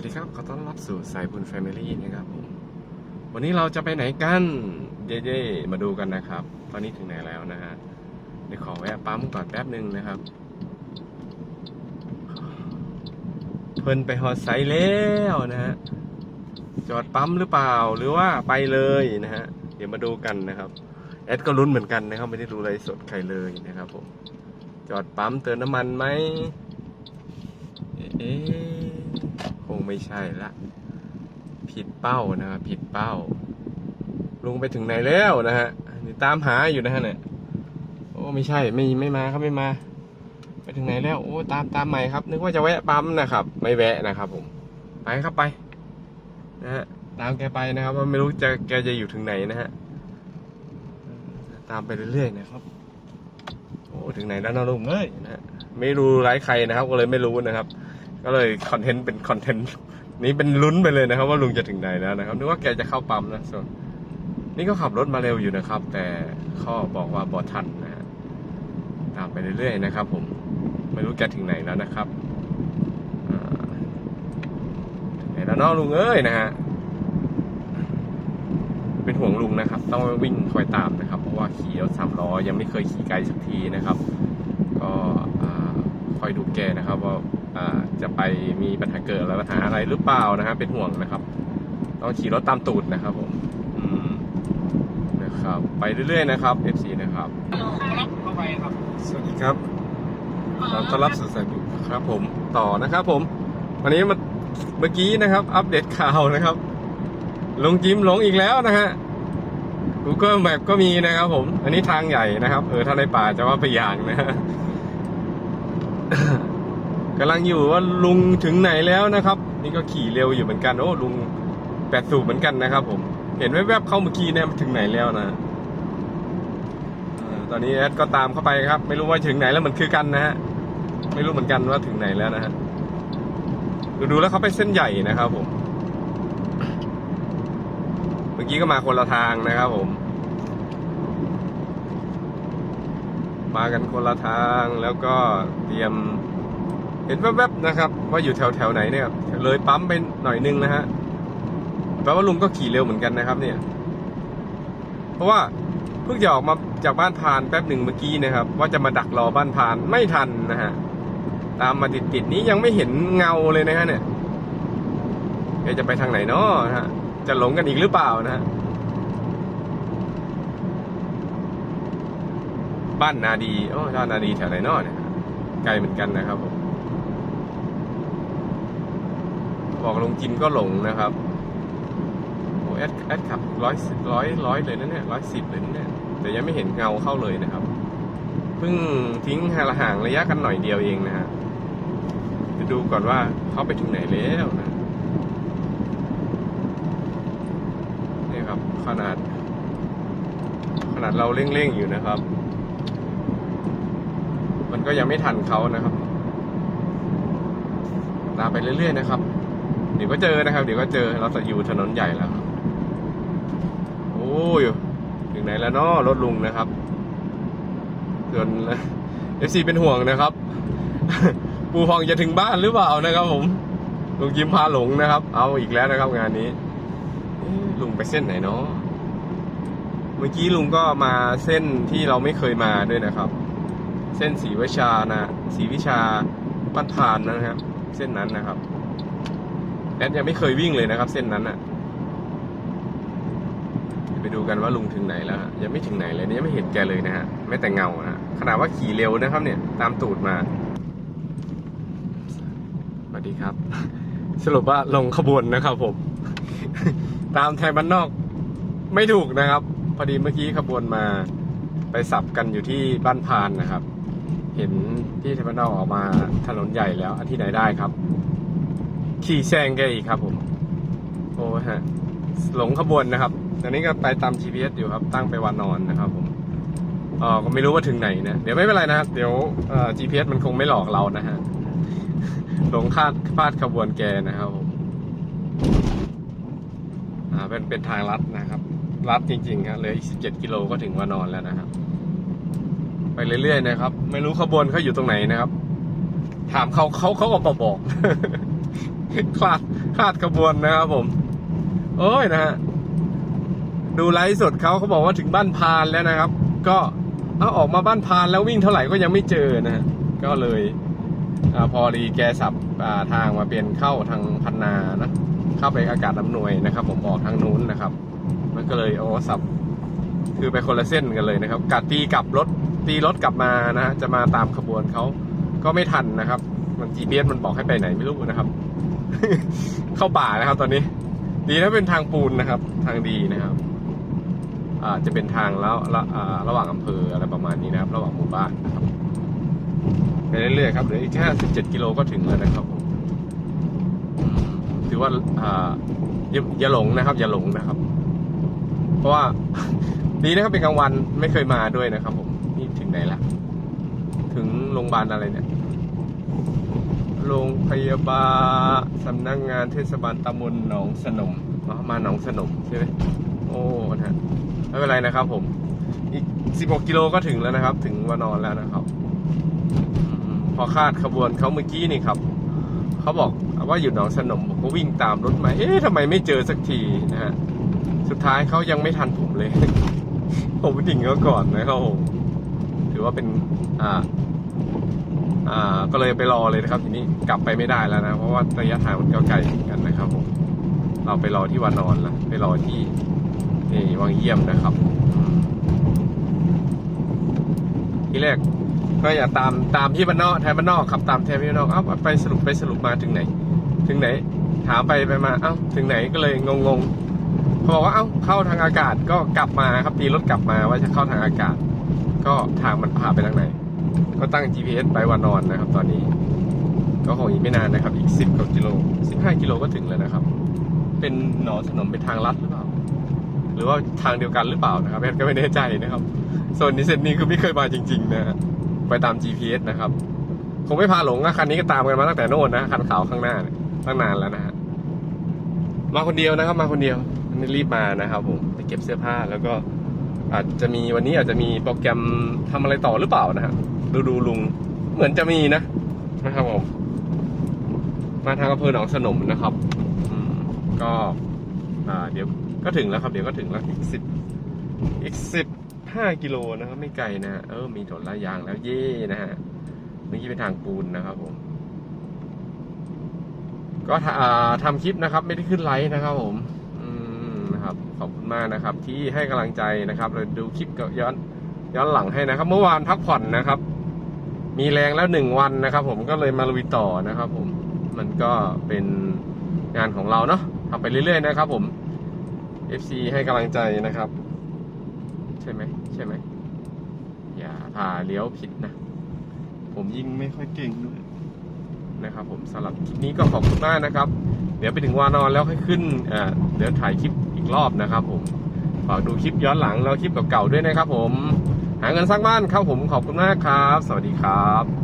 วัสดีครับ ขอต้อนรับสู่สายบุญแฟมิลี่นะครับผม วันนี้เราจะไปไหนกัน เย่ๆมาดูกันนะครับ ตอนนี้ถึงไหนแล้วนะฮะ เดี๋ยวขอแวะปั๊มก่อนแป๊บหนึ่งนะครับ เพิ่นไปฮอดไซต์แล้วนะฮะ จอดปั๊มหรือเปล่า หรือว่าไปเลยนะฮะ เดี๋ยวมาดูกันนะครับ แอดก็ลุ้นเหมือนกันนะครับ ไม่ได้ดูอะไรสดใครเลยนะครับผม จอดปั๊มเติมน้ำมันไหม เอ๊ะ งไม่ใช่ละ ผิดเป้านะครับผิดเป้า ลุงไปถึงไหนแล้วนะฮะนี่ตามหาอยู่นะฮะเนี่ยโอ้ไม่ใช่ไม่ไม่มาครับไม่มา ไปถึงไหนแล้ว โอ้ตามตามใหม่ครับ นึกว่าจะแวะปั๊มนะครับ ไม่แวะนะครับ ผม ไปครับไปนะฮะตามแกไปนะครับว่าไม่รู้จะแกจะอยู่ถึงไหนนะฮะตามไปเรื่อยๆนะครับโอ้ถึงไหนแล้วนะลุงเอ้ยนะฮะไม่รู้ไลฟ์ใครนะครับ ก็เลยไม่รู้นะครับ ก็เลยคอนเทนต์เป็นคอนเทนต์นี้เป็นลุ้นไปเลยนะครับ ว่าลุงจะถึงไหนแล้วนะครับนึกว่าแกจะเข้าปั๊มนะส่วนนี่ก็ขับรถมาเร็วอยู่นะครับ แต่ข้อบอกว่าบอทันนะฮะตามไปเรื่อยๆนะครับ ผมไม่รู้แกถึงไหนแล้วนะครับไหนแล้วเนาะลุงเอ้ยนะฮะเป็นห่วงลุงนะครับ ต้องวิ่งคอยตามนะครับ เพราะว่าขี่รถสามล้อยังไม่เคยขี่ไกลสักทีนะครับ ก็อคอยดูแกนะครับว่า จะไปมีปัญหาเกิดอะไรปัญหาอะไรหรือเปล่านะฮะเป็นห่วงนะครับต้องขี่รถตามตูดนะครับผมอืมนะครับ ไปเรื่อยๆนะครับ FC นะครับเข้าไปครับสวัสดีครับขอต้อนรับสู่สายบุญครับผมต่อนะครับผม วันนี้มาเมื่อกี้นะครับ อัปเดตข่าวนะครับ ลงจิมหลงอีกแล้วนะฮะ Google Map ก็มีนะครับผม อันนี้ทางใหญ่นะครับ เออถ้าในป่าจะว่าไปอย่างนะฮะ กำลังอยู่ว่าลุงถึงไหนแล้วนะครับ นี่ก็ขี่เร็วอยู่เหมือนกันโอ้ลุงแปดสูบเหมือนกันนะครับ ผม เห็นแวบๆเข้าเมื่อกี้เนี่ยถึงไหนแล้วนะอตอนนี้แอดก็ตามเข้าไปครับ ไม่รู้ว่าถึงไหนแล้วเหมือนคือกันนะฮะไม่รู้เหมือนกันว่าถึงไหนแล้วนะฮะดูดูแล้วเขาไปเส้นใหญ่นะครับ ผม เมื่อกี้ก็มาคนละทางนะครับ ผม มากันคนละทางแล้วก็เตรียม เห็นแวบๆนะครับ ว่าอยู่แถวแถวๆไหนเนี่ยเลยปั๊มไปหน่อยนึงนะฮะแปลว่าลุงก็ขี่เร็วเหมือนกันนะครับ เนี่ย เพราะว่าเพิ่งจะออกมาจากบ้านพานแป๊บหนึ่งเมื่อกี้นะครับ ว่าจะมาดักรอบ้านพานไม่ทันนะฮะตามมาติดๆนี้ยังไม่เห็นเงาเลยนะฮะเนี่ยแกจะไปทางไหนเนาะฮะ จะหลงกันอีกหรือเปล่านะฮะบ้านนาดีโอ้บ้านนาดีแถวไหนเนาะเนี่ยไกลเหมือนกันนะครับผม บอกลงจิมก็หลงนะครับโอ้แอดแอดขับร้อยร้อยร้อยเลยนะเนี่ยร้อยสิบเลยนะเนี่ยแต่ยังไม่เห็นเงาเข้าเลยนะครับเพิ่งทิ้งห่างระยะกันหน่อยเดียวเองนะฮะจะดูก่อนว่าเขาไปถึงไหนแล้วนะนี่ครับขนาด ขนาดเราเร่งๆอยู่นะครับ มันก็ยังไม่ทันเขานะครับ ตามไปเรื่อยๆนะครับ ดี๋ยวก็เจอนะครับ เดี๋ยวก็เจอเราจะอยู่ถนนใหญ่แล้วโอ้ยถึงไหนแล้วเนาะรถลุงนะครับส่วนเอฟซีเป็นห่วงนะครับ ปูพองจะถึงบ้านหรือเปล่านะครับ ผมลุงยิ้มพาหลงนะครับ เอาอีกแล้วนะครับ งานนี้ลุงไปเส้นไหนเนาะเมื่อกี้ลุงก็มาเส้นที่เราไม่เคยมาด้วยนะครับ เส้นสีวิชานะสีวิชาบ้านพานนะครับเส้นนั้นนะครับ แอดยังไม่เคยวิ่งเลยนะครับ เส้นนั้นอะเดี๋ยวไปดูกันว่าลุงถึงไหนแล้วฮะยังไม่ถึงไหนเลยเนี่ยยังไม่เห็นแกเลยนะฮะไม่แต่เงานะฮะขนาดว่าขี่เร็วนะครับ เนี่ย ตามตูดมาสวัสดีครับ สรุปว่าลงขบวนนะครับ ผม ตามไทยบ้านนอก ไม่ถูกนะครับ พอดีเมื่อกี้ขบวนมาไปสับกันอยู่ที่บ้านพานนะครับ เห็นที่ไทยบ้านนอกออกมาถนนใหญ่แล้วอันที่ไหนได้ครับ ขี่แซงแกอีกครับ ผม โอ้ฮะ หลงขบวนนะครับตอนนี้ก็ไปตาม GPS อยู่ครับ ตั้งไปวานอนนะครับ ผมเออก็ไม่รู้ว่าถึงไหนนะ เดี๋ยวไม่เป็นไรนะครับ เดี๋ยวเอ่อ GPS มันคงไม่หลอกเรานะฮะ หลงคาดพลาดขบวนแกนะครับผม อ่า เป็นเป็นทางลัดนะครับ ลัดจริงๆครับเหลืออีก 17 กิโลก็ถึงวานอนแล้วนะครับ ไปเรื่อยๆนะครับ ไม่รู้ขบวนเขาอยู่ตรงไหนนะครับ ถามเขาเขาเขาก็บอกบอก คลาดคลาดขบวนนะครับผม โอ้ยนะฮะดูไลฟ์สดเขาเขาบอกว่าถึงบ้านพานแล้วนะครับ ก็เอาออกมาบ้านพานแล้ววิ่งเท่าไหร่ก็ยังไม่เจอนะ ก็เลยอพอดีแกสับาทางมาเปลี่ยนเข้าทางพันนานะเข้าไปอากาศอำนวยนะครับ ผมออกทางนู้นนะครับ มันก็เลยโอ้สับคือไปคนละเส้นกันเลยนะครับกัดตีกลับรถตีรถกลับมานะฮะจะมาตามขบวนเขาก็ไม่ทันนะครับ มัน GPS มันบอกให้ไปไหนไม่รู้นะครับ เข้าป่านะครับ ตอนนี้ ดีนะเป็นทางปูนนะครับ ทางดีนะครับ อ่าจะเป็นทางแล้วละอ่าระหว่างอำเภออะไรประมาณนี้นะครับ ระหว่างหมู่บ้านนะครับไปเรื่อยๆครับเหลืออีกแค่17กิโลก็ถึงแล้วนะครับผมถือว่าอย่าอย่าหลงนะครับ อย่าหลงนะครับ เพราะว่าดีนะครับเป็นกลางวันไม่เคยมาด้วยนะครับ ผมนี่ถึงไหนละถึงโรงพยาบาลอะไรเนี่ย โรงพยาบาลสำนักงานเทศบาลตำบลหนองสนมมาหนองสนมใช่ไหมโอ้นะฮะไม่เป็นไรนะครับผม อีก 16 กิโลก็ถึงแล้วนะครับ ถึงวานอนแล้วนะครับอพอคาดขบวนเขาเมื่อกี้นี่ครับ เขาบอกว่าอยู่หนองสนมผมก็วิ่งตามรถมา เอ๊ะทำไมไม่เจอสักทีนะฮะ สุดท้ายเขายังไม่ทันผมเลย ผมดิ่งเขาก่อนนะครับผม ถือว่าเป็น อ่า ก็เลยไปรอเลยนะครับทีนี้กลับไปไม่ได้แล้วนะ เพราะว่าระยะทางมันก็ไกลเหมือนกันนะครับผมเราไปรอที่วานอนละไปรอที่นี่วังเยี่ยมนะครับ ที่แรกก็อย่าตามตามที่บ้านนอกแทนบ้านนอกขับตามแทนพี่บ้านนอกเอ้าไปสรุปไปสรุปมาถึงไหน ถึงไหน ถามไปไปมาเอ้าถึงไหนก็เลยงงๆเขาบอกว่าเอ้าเข้าทางอากาศก็กลับมาครับตีรถกลับมาว่าจะเข้าทางอากาศ ก็ทางมันพาไปทางไหน ก็ตั้ง GPS ไปวานอนนะครับ ตอนนี้ ก็คงอีกไม่นานนะครับ อีก 10กว่ากิโล 15 กิโลก็ถึงแล้วนะครับ เป็นหนองถนนเป็นทางลัดหรือเปล่า หรือว่าทางเดียวกันหรือเปล่านะครับแอดก็ไม่แน่ใจนะครับโซนนี้เส้นนี้คือไม่เคยมาจริง ๆ นะไปตาม GPS นะครับ คงไม่พาหลงนะคันนี้ก็ตามกันมาตั้งแต่โน่นนะคันขาวข้างหน้าเนี่ยตั้งนานแล้วนะฮะมาคนเดียวนะครับ มาคนเดียวนนี้รีบมานะครับผมไปเก็บเสื้อผ้าแล้วก็อาจจะมีวันนี้อาจจะมีโปรแกรมทำอะไรต่อหรือเปล่านะฮะ ดูดูลุง เหมือนจะมีนะนะครับผม มาทางอำเภอหนองสนมนะครับ อืมก็อ่าเดี๋ยวก็ถึงแล้วครับ เดี๋ยวก็ถึงแล้วอีกสิบอีกสิบห้ากิโลนะครับ ไม่ไกลนะเออ มีถนนลาดยางแล้วเย่นะฮะเมื่อกี้เป็นทางปูนนะครับผม ก็ทอ่าทำคลิปนะครับ ไม่ได้ขึ้นไลฟ์นะครับ ผมนะครับขอบคุณมากนะครับ ที่ให้กำลังใจนะครับเราดูคลิปย้อนย้อนหลังให้นะครับ เมื่อวานพักผ่อนนะครับ มีแรงแล้วหนึ่งวันนะครับ ผมก็เลยมาลุยต่อนะครับ ผมมันก็เป็นงานของเราเนาะทำไปเรื่อยๆนะครับ ผม FC ให้กำลังใจนะครับ ใช่ไหมใช่ไหมอย่าพาเลี้ยวผิดนะ ผมยิงไม่ค่อยเก่งด้วยนะครับ ผมสำหรับคลิปนี้ก็ขอบคุณมากนะครับ เดี๋ยวไปถึงวานอนแล้วค่อยขึ้นเอ่อเดี๋ยวถ่ายคลิปอีกรอบนะครับ ผมฝากดูคลิปย้อนหลังแล้วคลิปเก่าๆด้วยนะครับ ผม หาเงินสร้างบ้านครับผมขอบคุณมากครับ สวัสดีครับ